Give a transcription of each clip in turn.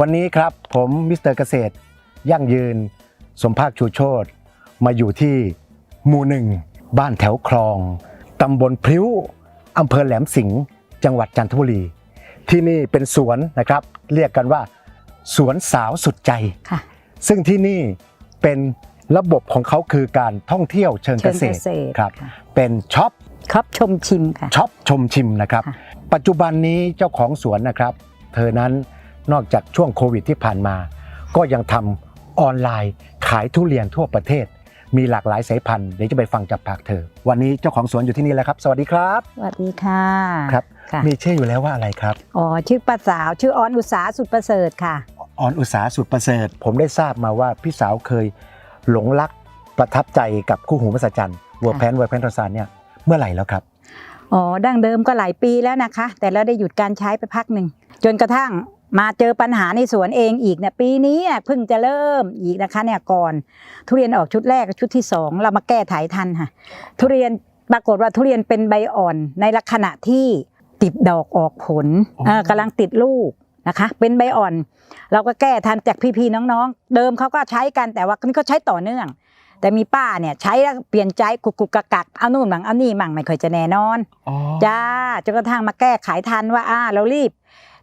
วันนี้ครับผมมิสเตอร์เกษตร ยั่งยืน สมภาคชูโชตมาอยู่ที่หมู่หนึ่ง บ้านแถวคลอง ตำบลพริ้ว อำเภอแหลมสิงห์จังหวัดจันทบุรี ที่นี่เป็นสวนนะครับ เรียกกันว่า สวนสาวสุดใจ ค่ะ ซึ่งที่นี่เป็นระบบของเขาคือการท่องเที่ยวเชิงเกเชิงษเกตรษตรครับ ค่ะ เป็นช็อป ครับชมชิมค่ะ ช็อปชมชิมนะครับ ค่ะ ปัจจุบันนี้เจ้าของสวนนะครับ เธอนั้น นอกจากช่วงโควิดที่ผ่านมา ก็ยังทำออนไลน์ขายทุเรียนทั่วประเทศ มีหลากหลายสายพันธุ์เดี๋ยวจะไปฟังจากปากเธอ วันนี้เจ้าของสวนอยู่ที่นี่แล้วครับ สวัสดีครับ สวัสดีค่ะครับ ค่ะมีชื่ออยู่แล้วว่าอะไรครับอ๋อชื่อป้าสาวชื่อออนอุตสาสุดประเสริฐค่ะ ออนอุตสาสุดประเสริฐ ผมได้ทราบมาว่าพี่สาวเคยหลงรักประทับใจกับคู่หูมหัศจรรย์วัวแพนวัวแพนทอซานเนี่ยเมื่อไหร่แล้วครับ อ๋อดั้งเดิมก็หลายปีแล้วนะคะ แต่เราได้หยุดการใช้ไปพักหนึ่ง จนกระทั่ง มาเจอปัญหาในสวนเองอีกเนี่ยปีนี้อะเพิ่งจะเริ่มอีกนะคะเนี่ยก่อน ทุเรียนออกชุดแรกกับชุดที่สองเรามาแก้ไถทันค่ะ ทุเรียนปรากฏว่าทุเรียนเป็นใบอ่อนในลักษณะที่ติดดอกออกผลอ๋อเออกำลังติดลูกนะคะ เป็นใบอ่อน เราก็แก้ทันจากพี่ๆน้องๆ เดิมเขาก็ใช้กันแต่ว่านี่เขาใช้ต่อเนื่อง แต่มีป้าเนี่ยใช้แล้วเปลี่ยนใจกุกกุกกักกักเอานู่นมั่งเอานี่มั่งไม่ค่อยจะแน่นอนอ๋อจ้าจนกระทั่งมาแก้ไขทันว่าอ่าเรารีบ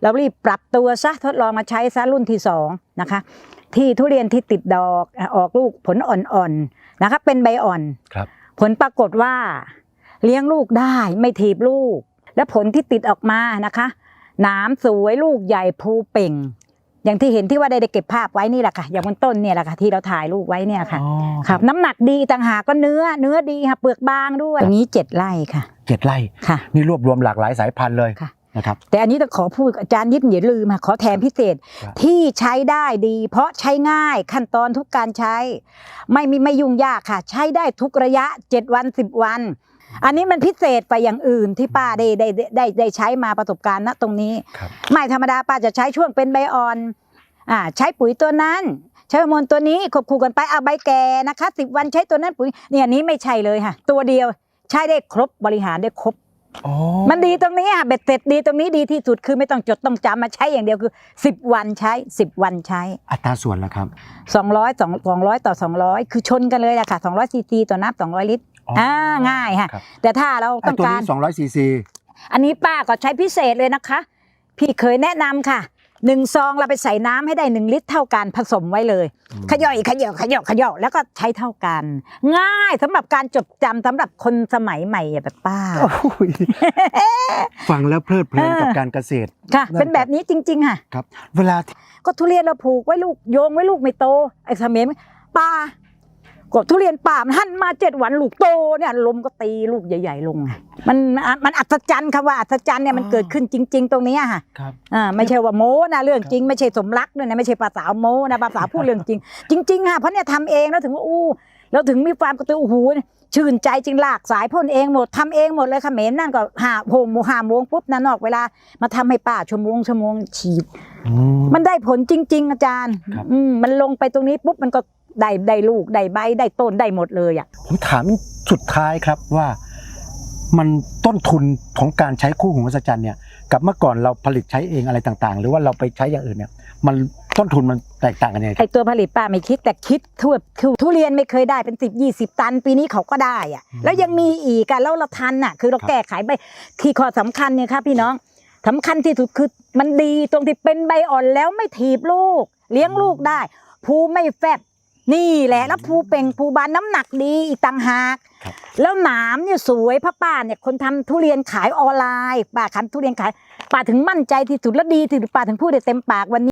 เรารีบปรับตัวซะทดลองมาใช้ซะรุ่นที่สองนะคะ ที่ทุเรียนที่ติดดอกอะออกลูกผลอ่อนๆนะคะ เป็นใบอ่อนครับ ผลปรากฏว่า เลี้ยงลูกได้ไม่ถีบลูก และผลที่ติดออกมานะคะหนามสวยลูกใหญ่ภูเป่ง อย่างที่เห็นที่ว่าได้ได้เก็บภาพไว้นี่แหละค่ะ อย่างบนต้นเนี่ยแหละค่ะที่เราถ่ายรูปไว้เนี่ยค่ะอ๋อครับ น้ำหนักดีต่างหากก็เนื้อเนื้อดีค่ะเปลือกบางด้วยตรงนี้เจ็ดไร่ค่ะเจ็ดไร่ค่ะ นี่รวบรวมหลากหลายสายพันธุ์เลยค่ะ นะครับ แต่อันนี้ต้องขอพูดอาจารย์ยิดอย่าลืมค่ะขอแถมพิเศษครับที่ใช้ได้ดี เพราะใช้ง่ายขั้นตอนทุกการใช้ ไม่มีไม่ยุ่งยากค่ะ ใช้ได้ทุกระยะ 7 วัน 10 วัน อันนี้มันพิเศษไปอย่างอื่นที่ป้าได้ได้ได้ได้ได้ใช้มาประสบการณ์ณตรงนี้ครับไม่ธรรมดาป้าจะใช้ช่วงเป็นใบอ่อนอ่าใช้ปุ๋ยตัวนั้นใช้ฮอร์โมนตัวนี้ควบคู่กันไปเอาใบแก่นะคะสิบวันใช้ตัวนั้นปุ๋ยเนี่ยอันนี้ไม่ใช่เลยค่ะ ตัวเดียวใช้ได้ครบบริหารได้ครบอ๋อ มันดีตรงนี้อะเบ็ดเสร็จดีตรงนี้ดีที่สุดคือไม่ต้องจดต้องจำมาใช้อย่างเดียวคือ 10 วันใช้ 10 วันใช้ อัตราส่วนละครับ 200 2 200 ต่อ 200 คือชนกันเลยอะค่ะ200ซีซีต่อน้ำ200 ลิตรอ๋ออ่อ่าง่ายค่ะครับแต่ถ้าเราไอ้ต้องตัวการนี้200ซีซีอันนี้ป้าก็ใช้พิเศษเลยนะคะ พี่เคยแนะนำค่ะ หนึ่งซองเราไปใส่น้ำให้ได้หนึ่งลิตรเท่ากันผสมไว้เลย ขย่อยขย่อยขย่อยขย่อยแล้วก็ใช้เท่ากัน ง่ายสำหรับการจดจำสำหรับคนสมัยใหม่แบบป้าโอ้ยฟังแล้วเพลิดเพลินเออกับการเกษตรค่ะนั่นเป็นแบบนี้จริง ๆ ค่ะ ครับ เวลาที่ก็ทุเรียนเราผูกไว้ลูกโยงไว้ลูกไม่โตไอ้เขมรป่า ก็ทุเรียนป่ามันหันมาเจ็ดวันลูกโตเนี่ยลมก็ตีลูกใหญ่ ๆ ลงไงมันมันอัศจรรย์คำว่าอัศจรรย์เนี่ยมันเกิดขึ้นจริง ๆ ตรงเนี้ยค่ะครับอ่าไม่ใช่ว่าโม้นะเรื่องจริง ไม่ใช่สมรักด้วยนะไม่ใช่ภาษาโม้นะภาษาพูดเรื่องจริง จริงๆค่ะเพราะเนี่ยทำเองแล้วถึงว่าอู้แล้วถึงมีความกระตือรือโอ้โหชื่นใจจริงลากสายพ่นเองหมดทำเองหมดเลยเขมรนั่นก็หาโหมหาโมงปุ๊บนั่นนอกเวลามาทำให้ป้าชั่วโมงชั่วโมงฉีดอืมมันได้ผลจริง ๆ อาจารย์ครับอืมมันลงไปตรงนี้ปุ๊บมันก็ ได้ได้ลูกได้ใบได้ต้นได้หมดเลยอะผมถามสุดท้ายครับว่ามันต้นทุนของการใช้คู่หูมหัศจรรย์เนี่ยกับเมื่อก่อนเราผลิตใช้เองอะไรต่างๆ หรือว่าเราไปใช้อย่างอื่นเนี่ยมันต้นทุนมันแตกต่างกันยังไงคไอรับตัวผลิตป้าไม่คิดแต่คิดทั่วคือทุเรียนไม่เคยได้เป็นสิบยี่สิบตัน ปีนี้เขาก็ได้อะอืมแล้วยังมีอีกอะแล้วเราทันอะคือเราครับแก้ไขใบที่ข้อสำคัญเนี่ยครับพี่น้องสำคัญที่สุดคือมันดีตรงที่เป็นใบอ่อนแล้วไม่ถีบลูก เลี้ยงลูกได้ภูไม่แฟบ นี่แหละแล้วภูเป่งภูบานน้ำหนักดีอีกต่างหาก ครับแล้วหนามเนี่ยสวยพระป้าเนี่ยคนทำทุเรียนขายออนไลน์ป้าคันทุเรียนขายป้าถึงมั่นใจที่สุดและดีที่สุดป้าถึงพูดได้เต็มปากวันนี้